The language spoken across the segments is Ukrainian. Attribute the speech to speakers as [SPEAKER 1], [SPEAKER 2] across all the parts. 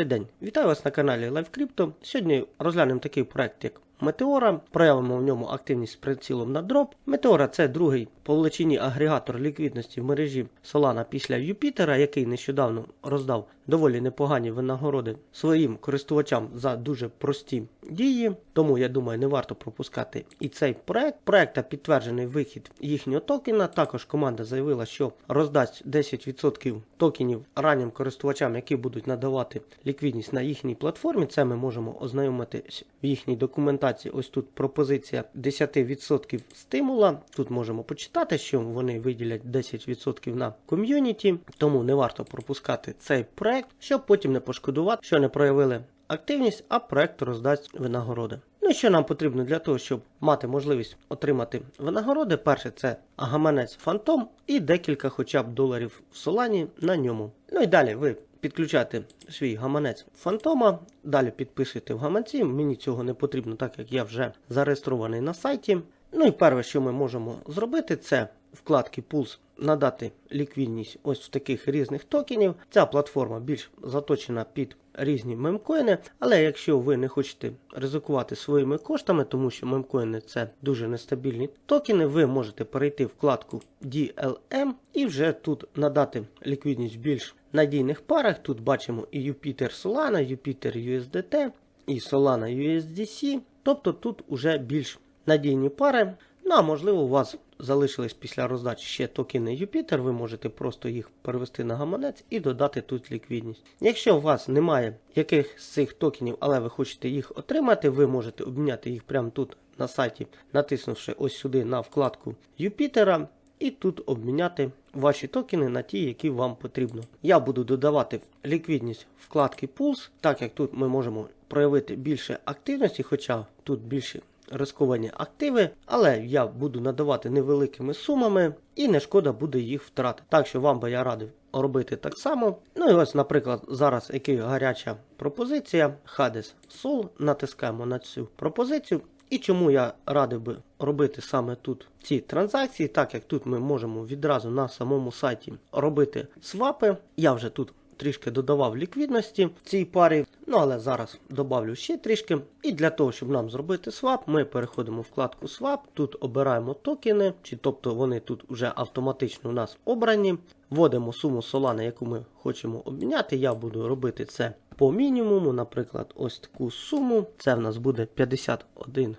[SPEAKER 1] Добрий день, вітаю вас на каналі LiveCrypto. Сьогодні розглянемо такий проект, як Метеора. Проявимо в ньому активність з прицілом на дроп. Метеора це другий по величині агрегатор ліквідності в мережі Solana після Юпітера, який нещодавно роздав доволі непогані винагороди своїм користувачам за дуже прості дії. Тому я думаю, не варто пропускати і цей проект. Проекта підтверджений вихід їхнього токена. Також команда заявила, що роздасть 10% токенів раннім користувачам, які будуть надавати ліквідність на їхній платформі. Це ми можемо ознайомитись в їхній документації. Ось тут пропозиція 10% стимула. Тут можемо почитати, що вони виділять 10% на ком'юніті, тому не варто пропускати цей проект, щоб потім не пошкодувати, що не проявили активність, а проект роздасть винагороди. Ну і що нам потрібно для того, щоб мати можливість отримати винагороди? Перше, це гаманець Фантом і декілька хоча б доларів в солані на ньому. Ну і далі ви підключаєте свій гаманець Фантома, далі підписуйте в гаманці. Мені цього не потрібно, так як я вже зареєстрований на сайті. Ну і перше, що ми можемо зробити, це вкладки Pulse надати ліквідність ось в таких різних токенів. Ця платформа більш заточена під різні мемкоїни, але якщо ви не хочете ризикувати своїми коштами, тому що мемкоїни це дуже нестабільні токени, ви можете перейти в вкладку DLM і вже тут надати ліквідність більш надійних парах. Тут бачимо і Jupiter Solana, Jupiter USDT, і Solana USDC. Тобто тут уже більш надійні пари. Ну а можливо, у вас залишились після роздачі ще токени Jupiter, ви можете просто їх перевести на гаманець і додати тут ліквідність. Якщо у вас немає яких з цих токенів, але ви хочете їх отримати, ви можете обміняти їх прямо тут на сайті, натиснувши ось сюди на вкладку Юпітера. І тут обміняти ваші токени на ті, які вам потрібно. Я буду додавати ліквідність вкладки Pulse, так як тут ми можемо проявити більше активності, хоча тут більше рисковані активи, але я буду надавати невеликими сумами і не шкода буде їх втратити. Так що вам би я радив робити так само. Ну і ось, наприклад, зараз яка гаряча пропозиція Hades Soul. Натискаємо на цю пропозицію. І чому я радив би робити саме тут ці транзакції, так як тут ми можемо відразу на самому сайті робити свапи. Я вже тут трішки додавав ліквідності цій парі, ну але зараз додавлю ще трішки. І для того, щоб нам зробити свап, ми переходимо в вкладку Swap, тут обираємо токени, чи тобто вони тут вже автоматично у нас обрані. Вводимо суму Solana, яку ми хочемо обміняти. Я буду робити це по мінімуму, наприклад, ось таку суму. Це в нас буде 51 цент,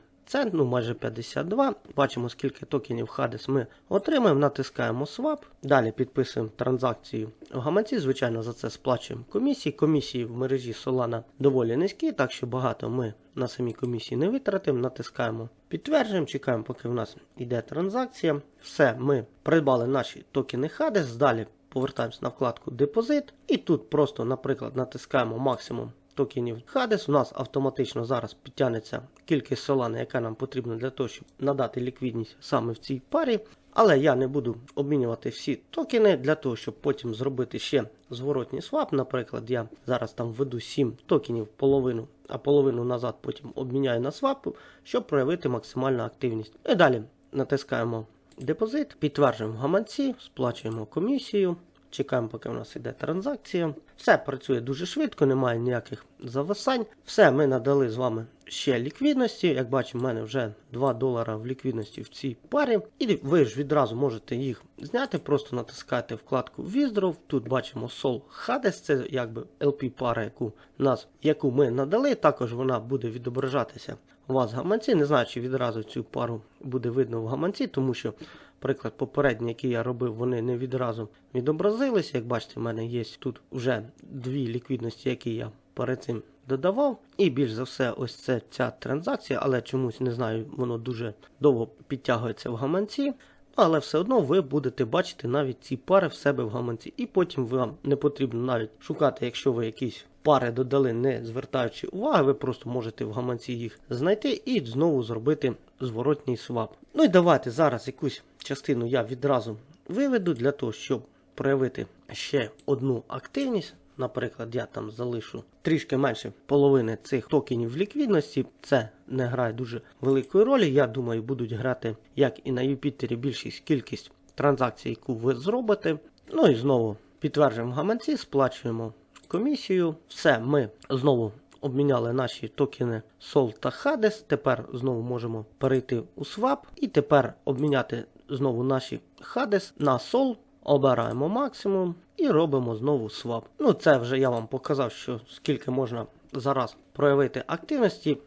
[SPEAKER 1] ну майже 52. Бачимо, скільки токенів Hades ми отримаємо. Натискаємо Swap. Далі підписуємо транзакцію в гаманці. Звичайно, за це сплачуємо комісії. Комісії в мережі Solana доволі низькі, так що багато ми на самій комісії не витратимо. Натискаємо підтверджуємо, чекаємо, поки в нас йде транзакція. Все, ми придбали наші токени Hades. Далі повертаємося на вкладку Депозит. І тут просто, наприклад, натискаємо максимум токенів Hades. У нас автоматично зараз підтягнеться кількість Solana, яка нам потрібна для того, щоб надати ліквідність саме в цій парі. Але я не буду обмінювати всі токени для того, щоб потім зробити ще зворотній свап. Наприклад, я зараз там введу 7 токенів половину, а половину назад потім обміняю на свап, щоб проявити максимальну активність. І далі натискаємо депозит, підтверджуємо гаманці, сплачуємо комісію. Чекаємо, поки у нас йде транзакція. Все працює дуже швидко, немає ніяких зависань. Все, ми надали з вами ще ліквідності. Як бачимо, в мене вже 2 долара в ліквідності в цій парі. І ви ж відразу можете їх зняти, просто натискаєте вкладку Withdraw. Тут бачимо Sol Hades, це якби LP пара, яку нас, яку ми надали. Також вона буде відображатися у вас в гаманці. Не знаю, чи відразу цю пару буде видно в гаманці, тому що. Приклад попередній, який я робив, вони не відразу відобразилися. Як бачите, в мене є тут вже дві ліквідності, які я перед цим додавав. І більш за все, ось це ця транзакція, але чомусь не знаю, воно дуже довго підтягується в гаманці. Але все одно ви будете бачити навіть ці пари в себе в гаманці. І потім вам не потрібно навіть шукати, якщо ви якісь пари додали, не звертаючи уваги, ви просто можете в гаманці їх знайти і знову зробити зворотній свап. Ну і давайте зараз якусь частину я відразу виведу для того, щоб проявити ще одну активність. Наприклад, я там залишу трішки менше половини цих токенів в ліквідності. Це не грає дуже великої ролі. Я думаю, будуть грати, як і на Юпітері, більшість кількість транзакцій, яку ви зробите. Ну і знову підтверджуємо гаманці, сплачуємо комісію. Все, ми знову обміняли наші токени SOL та Hades. Тепер знову можемо перейти у Swap і тепер обміняти знову наші хадес на сол. Обираємо максимум і робимо знову свап. Ну, це вже я вам показав, що скільки можна зараз проявити активності.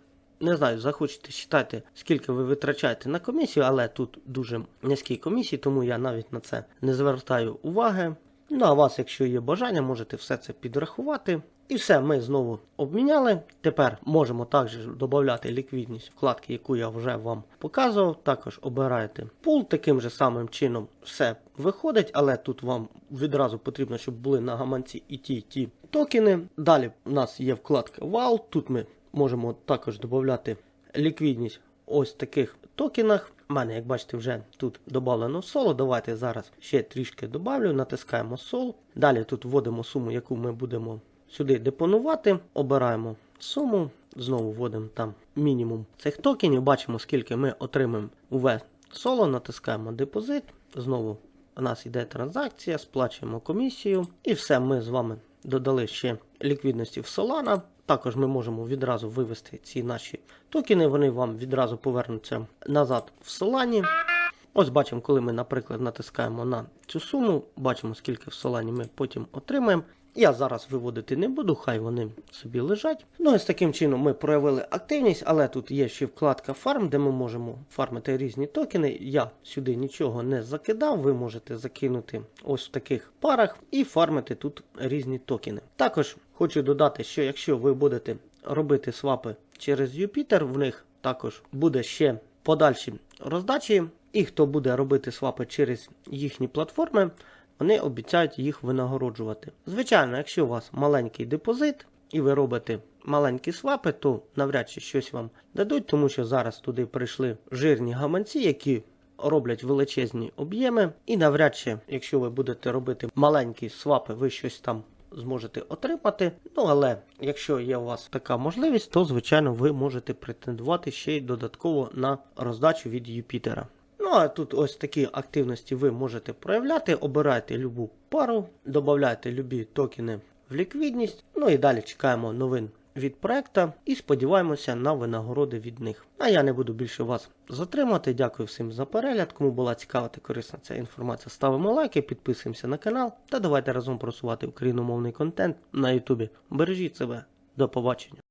[SPEAKER 1] Не знаю, захочете читати, скільки ви витрачаєте на комісію, але тут дуже низькі комісії, тому я навіть на це не звертаю уваги. Ну а вас, якщо є бажання, можете все це підрахувати. І все, ми знову обміняли. Тепер можемо також додати ліквідність вкладки, яку я вже вам показував. Також обираєте пул. Таким же самим чином все виходить, але тут вам відразу потрібно, щоб були на гаманці і ті, і ті токени. Далі у нас є вкладка Вал. Тут ми можемо також додати ліквідність ось таких токенах. У мене, як бачите, вже тут додано соло. Давайте зараз ще трішки додавлю, натискаємо сол. Далі тут вводимо суму, яку ми будемо сюди депонувати. Обираємо суму. Знову вводимо там мінімум цих токенів. Бачимо, скільки ми отримаємо в соло. Натискаємо депозит. Знову у нас йде транзакція, сплачуємо комісію. І все, ми з вами додали ще ліквідності в Solana. Також ми можемо відразу вивести ці наші токени, вони вам відразу повернуться назад в Солані. Ось бачимо, коли ми, наприклад, натискаємо на цю суму, бачимо, скільки в Солані ми потім отримаємо. Я зараз виводити не буду, хай вони собі лежать. Ну і з таким чином ми проявили активність, але тут є ще вкладка фарм, де ми можемо фармити різні токени. Я сюди нічого не закидав, ви можете закинути ось в таких парах і фармити тут різні токени. Також хочу додати, що якщо ви будете робити свапи через Юпітер, в них також буде ще подальші роздачі. І хто буде робити свапи через їхні платформи, вони обіцяють їх винагороджувати. Звичайно, якщо у вас маленький депозит і ви робите маленькі свапи, то навряд чи щось вам дадуть, тому що зараз туди прийшли жирні гаманці, які роблять величезні об'єми. І навряд чи, якщо ви будете робити маленькі свапи, ви щось там зможете отримати. Ну але якщо є у вас така можливість, то звичайно ви можете претендувати ще й додатково на роздачу від Юпітера. Ну а тут ось такі активності ви можете проявляти. Обирайте любу пару, додайте любі токени в ліквідність. Ну і далі чекаємо новин від проекта і сподіваємося на винагороди від них. А я не буду більше вас затримати. Дякую всім за перегляд. Кому була цікава та корисна ця інформація, ставимо лайки, підписуємося на канал та давайте разом просувати україномовний контент на Ютубі. Бережіть себе, до побачення.